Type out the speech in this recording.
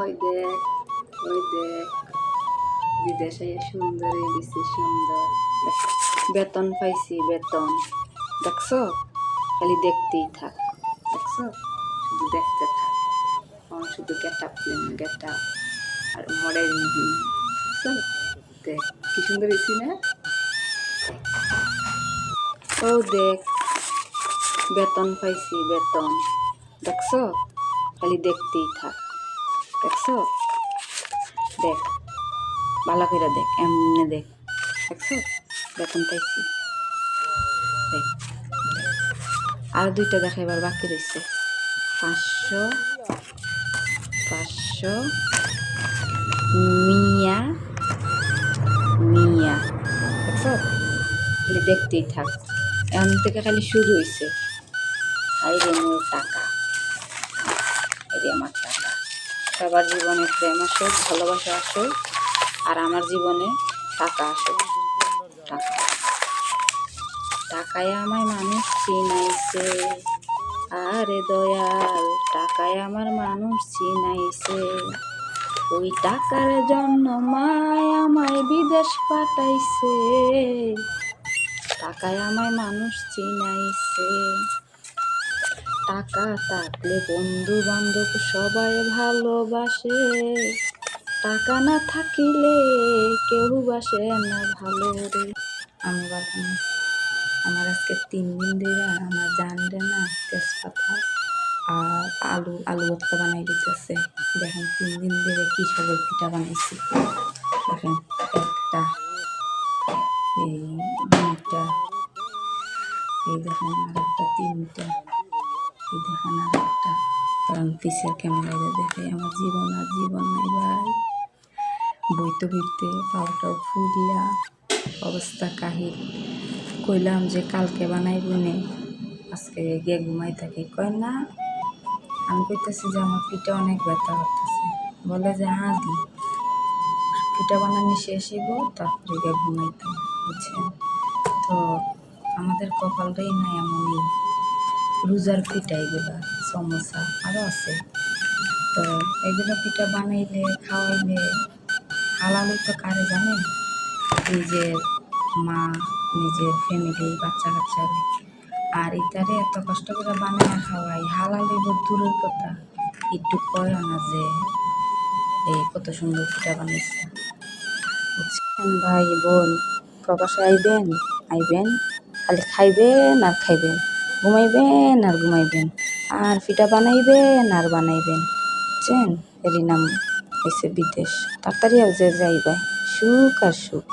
ওই দেখ ওই দেখ বিদেশে সুন্দর দিছে সুন্দর। বেতন পাইছি, বেতন। দেখছ? খালি দেখতেই থাক, দেখছ? শুধু দেখতে থাক। আমার শুধু গেট আপ গেট আপ আর মডেল দেখছ? দেখ, কি সুন্দর হয়েছি না ও দেখ, বেতন পাইছি, বেতন। দেখছ? খালি দেখতেই থাক। দেখছ? দেখ, ভালো করে দেখ, এমনি দেখ। দেখছ? বেতন পাইছি দেখ আর দুইটা দেখাইবার বাকি রয়েছে পাঁচশো পাঁচশো, মিয়া মিয়া। দেখছ? খালি দেখতেই থাক। এমন থেকে খালি শুরু হয়েছে হাই রে মোর টাকা। যে আমার টাকা। সবার জীবনে প্রেম আসুক ভালোবাসা আসুক আর আমার জীবনে টাকা আসুক টাকা। টাকায় আমায় মানুষ চিনাইছে, আরে দয়াল, টাকায় আমার মানুষ চিনাইছে। ওই টাকার জন্য মায় আমায় বিদেশ পাঠাইছে। টাকায় আমায় মানুষ চিনাইছে। টাকা থাকলে বন্ধু বান্ধব সবাই ভালোবাসে। টাকা না থাকিলে কেউ বাসে না ভালো রে। আমি বললাম আমার আজকে তিন দিন ধরে আমার জানলে না তেজপাতা আর আলু আলু ভর্তা বানাই দিতেছে। দেখেন তিন দিন ধরে কি সবল পিঠা বানাইছি। দেখেন একটা, এই দুইটা, এই দেখেন আর একটা তিনটা। এই দেখেন আর একটা কারণ পিসের ক্যামেরায় দেখে আমার জীবন আর জীবন নাই ভাই। বইতে বইতে পাওয়াটাও ফুলিয়া অবস্থা কাহিল। কইলাম যে কালকে বানাইব নে, আজকে গিয়ে ঘুমাই থাকি। কয় না, আমি কইতেছি যে আমার পিঠা অনেক ব্যথা করতেছে। বলে যে হ্যাঁ দি। পিঠা বানানি শেষ হইব, তারপরে গিয়ে ঘুমাইতাম, বুঝছেন? তো আমাদের কপালটাই নাই এমনই। রোজার পিঠা এগুলো সমোসা আরও আছে। তো এগুলো পিঠা বানাইলে, খাওয়াইলে হালালে তো কারে জানেন নিজের মা, নিজের ফ্যামিলি বাচ্চা কাচ্চারে আর ইতারে এত কষ্ট করে বানায় খাওয়াই, হালালে দূরের কথা। একটু কয় না যে এই কত সুন্দর পিঠা বুঝছেন ভাই বোন? প্রবাসে আইবেন? আইবেন? খালি খাইবেন আর খাইবেন। ঘুমাইবেন আর ঘুমাইবেন। আর পিঠা বানাইবেন আর বানাইবেন। চেন এরই নাম হয়েছে বিদেশ। তাড়াতাড়ি আর যে যাইবে সুখ আর সুখ।